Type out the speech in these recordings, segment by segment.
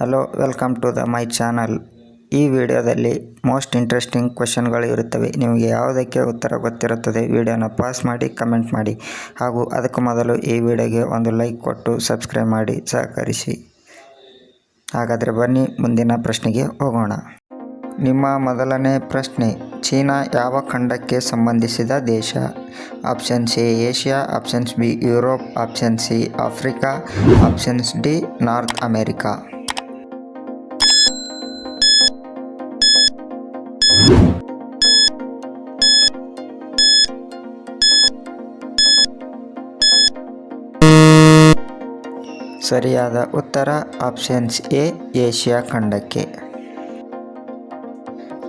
Hello welcome to the my channel ಈ ವಿಡಿಯೋದಲ್ಲಿ most interesting ಕ್ವೆಶನ್ಗಳು ಇರುತ್ತವೆ. ನಿಮಗೆ ಯಾವುದಕ್ಕೆ ಉತ್ತರ ಗೊತ್ತಿರುತ್ತದೆ ವಿಡಿಯೋನ ಪಾಸ್ ಮಾಡಿ ಕಮೆಂಟ್ ಮಾಡಿ. ಹಾಗೂ ಅದಕ್ಕೂ ಮೊದಲು ಈ ವಿಡಿಯೋಗೆ ಒಂದು ಲೈಕ್ ಕೊಟ್ಟು ಸಬ್ಸ್ಕ್ರೈಬ್ ಮಾಡಿ, ಸಹಕರಿಸಿ. ಹಾಗಾದರೆ ಬನ್ನಿ, ಮುಂದಿನ ಪ್ರಶ್ನೆಗೆ ಹೋಗೋಣ. ನಿಮ್ಮ ಮೊದಲನೇ ಪ್ರಶ್ನೆ, ಚೀನಾ ಯಾವ ಖಂಡಕ್ಕೆ ಸಂಬಂಧಿಸಿದ ದೇಶ? Option C Asia options B Europe option C Africa options D North America ಸರಿಯಾದ ಉತ್ತರ ಆಪ್ಷನ್ಸ್ ಎ ಏಷ್ಯಾ ಖಂಡಕ್ಕೆ.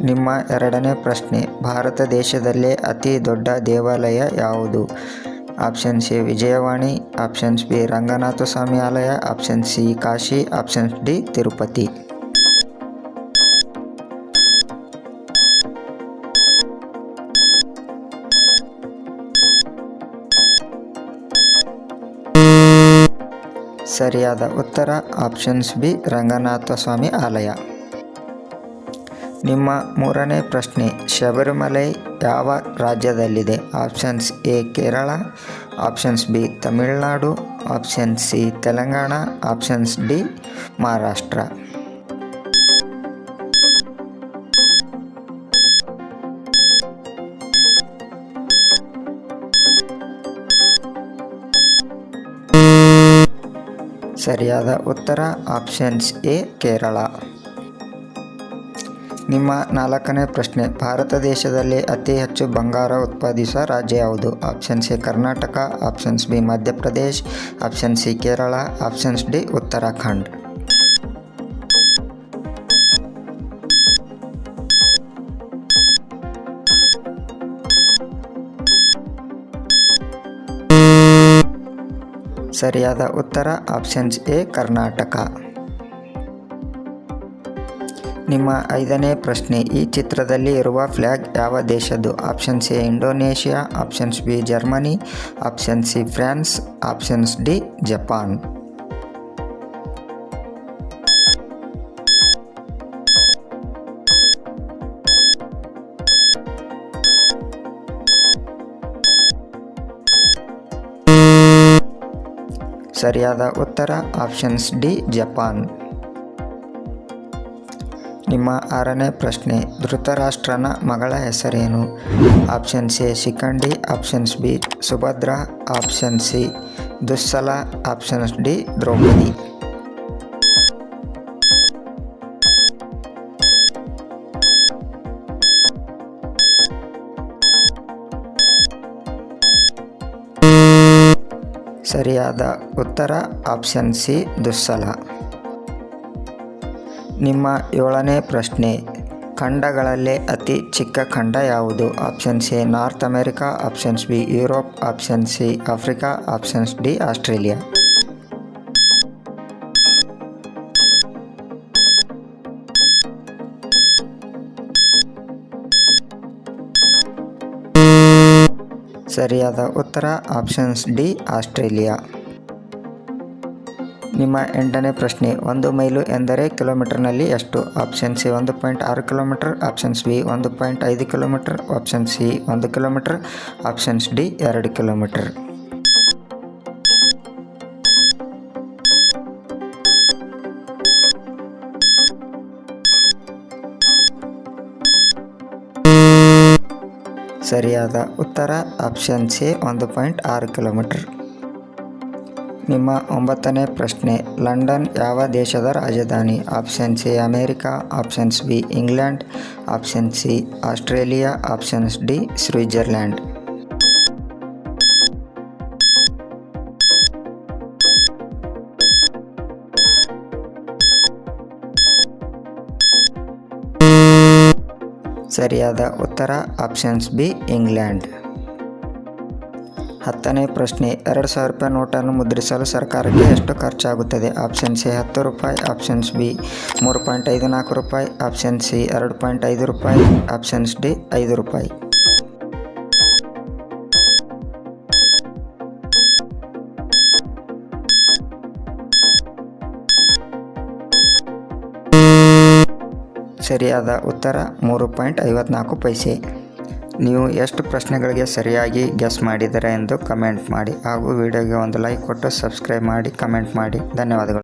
ನಿಮ್ಮ ಎರಡನೇ ಪ್ರಶ್ನೆ, ಭಾರತ ದೇಶದಲ್ಲೇ ಅತಿ ದೊಡ್ಡ ದೇವಾಲಯ ಯಾವುದು? Options A Vijayavani options B Ranganatha Swamy ಆಲಯ option C Kashi options D Tirupati. ಸರಿಯಾದ ಉತ್ತರ ಆಪ್ಷನ್ಸ್ ಬಿ ರಂಗನಾಥ ಸ್ವಾಮಿ ಆಲಯ. ನಿಮ್ಮ ಮೂರನೇ ಪ್ರಶ್ನೆ, ಶಬರಿಮಲೆ ಯಾವ ರಾಜ್ಯದಲ್ಲಿದೆ? Options A Kerala options B Tamil Nadu option C Telangana options D Maharashtra. ಸರಿಯಾದ ಉತ್ತರ ಆಪ್ಷನ್ಸ್ ಎ, ಕೇರಳ. ನಿಮ್ಮ ನಾಲ್ಕನೇ ಪ್ರಶ್ನೆ, ಭಾರತ ದೇಶದಲ್ಲಿ ಅತಿ ಹೆಚ್ಚು ಬಂಗಾರ ಉತ್ಪಾದಿಸುವ ರಾಜ್ಯ ಯಾವುದು? Option C Karnataka, options B, Madhya Pradesh option C, Kerala, options D, Uttarakhand. ಸರಿಯಾದ ಉತ್ತರ ಆಪ್ಷನ್ಸ್ ಎ, ಕರ್ನಾಟಕ. ನಿಮ್ಮ ಐದನೇ ಪ್ರಶ್ನೆ, ಈ ಚಿತ್ರದಲ್ಲಿ ಇರುವ ಫ್ಲ್ಯಾಗ್ ಯಾವ ದೇಶದ್ದು? Option C Indonesia, options B, Germany option C, France, options D, Japan. ಸರಿಯಾದ ಉತ್ತರ ಆಪ್ಷನ್ಸ್ ಡಿ, ಜಪಾನ್. ನಿಮ್ಮ ಆರನೇ ಪ್ರಶ್ನೆ, ಧೃತರಾಷ್ಟ್ರನ ಮಗಳ ಹೆಸರೇನು? Option C Shikhandi. Options B, Subhadra. Option C, Dussala. Options D, Draupadi. ಸರಿಯಾದ ಉತ್ತರ ಆಪ್ಷನ್ ಸಿ, ದುಸ್ಸಲ. ನಿಮ್ಮ ಏಳನೇ ಪ್ರಶ್ನೆ, ಖಂಡಗಳಲ್ಲೇ ಅತಿ ಚಿಕ್ಕ ಖಂಡ ಯಾವುದು? Option C, North America options B, Europe, option C, Africa options D, Australia. ಸರಿಯಾದ ಉತ್ತರ ಆಪ್ಷನ್ಸ್ ಡಿ, ಆಸ್ಟ್ರೇಲಿಯಾ. ನಿಮ್ಮ ಎಂಟನೇ ಪ್ರಶ್ನೆ, ಒಂದು ಮೈಲು ಎಂದರೆ ಕಿಲೋಮೀಟರ್ನಲ್ಲಿ ಎಷ್ಟು? ಆಪ್ಷನ್ ಸಿ, ಒಂದು ಪಾಯಿಂಟ್ ಆರು ಕಿಲೋಮೀಟರ್. ಆಪ್ಷನ್ಸ್ ಬಿ ಒಂದು ಪಾಯಿಂಟ್ ಐದು ಕಿಲೋಮೀಟರ್. ಆಪ್ಷನ್ ಸಿ, ಒಂದು ಕಿಲೋಮೀಟರ್. ಆಪ್ಷನ್ಸ್ ಡಿ, ಎರಡು ಕಿಲೋಮೀಟರ್. ಸರಿಯಾದ ಉತ್ತರ ಆಪ್ಷನ್ ಸಿ, ಒಂದು ಪಾಯಿಂಟ್ ಆರು ಕಿಲೋಮೀಟರ್. ನಿಮ್ಮ ಒಂಬತ್ತನೇ ಪ್ರಶ್ನೆ, ಲಂಡನ್ ಯಾವ ದೇಶದ ರಾಜಧಾನಿ? Option C, America. Options B, England. Option C, Australia. Options D, Switzerland. ಸರಿಯಾದ ಉತ್ತರ ಆಪ್ಷನ್ಸ್ ಬಿ, ಇಂಗ್ಲೆಂಡ್. ಹತ್ತನೇ ಪ್ರಶ್ನೆ, ಎರಡು ಸಾವಿರ ರೂಪಾಯಿ ನೋಟನ್ನು ಮುದ್ರಿಸಲು ಸರ್ಕಾರಕ್ಕೆ ಎಷ್ಟು ಖರ್ಚಾಗುತ್ತದೆ? ಆಪ್ಷನ್ ಸಿ, ಹತ್ತು ರೂಪಾಯಿ, ಆಪ್ಷನ್ಸ್ ಬಿ, ಮೂರು ಪಾಯಿಂಟ್ ಐದು ನಾಲ್ಕು ರೂಪಾಯಿ ಆಪ್ಷನ್ ಸಿ, ಎರಡು ಪಾಯಿಂಟ್ ಐದು ರೂಪಾಯಿ, ಆಪ್ಷನ್ಸ್ ಡಿ, ಐದು ರೂಪಾಯಿ. ಸರಿಯಾದ ಉತ್ತರ ಮೂರು ಪಾಯಿಂಟ್ ಐವತ್ನಾಲ್ಕು ಪೈಸೆ. ನೀವು ಎಷ್ಟು ಪ್ರಶ್ನೆಗಳಿಗೆ ಸರಿಯಾಗಿ ಗೆಸ್ ಮಾಡಿದರೆ ಎಂದು ಕಮೆಂಟ್ ಮಾಡಿ ಹಾಗೂ ವಿಡಿಯೋಗೆ ಒಂದು ಲೈಕ್ ಕೊಟ್ಟು ಸಬ್ಸ್ಕ್ರೈಬ್ ಮಾಡಿ ಕಮೆಂಟ್ ಮಾಡಿ. ಧನ್ಯವಾದಗಳು.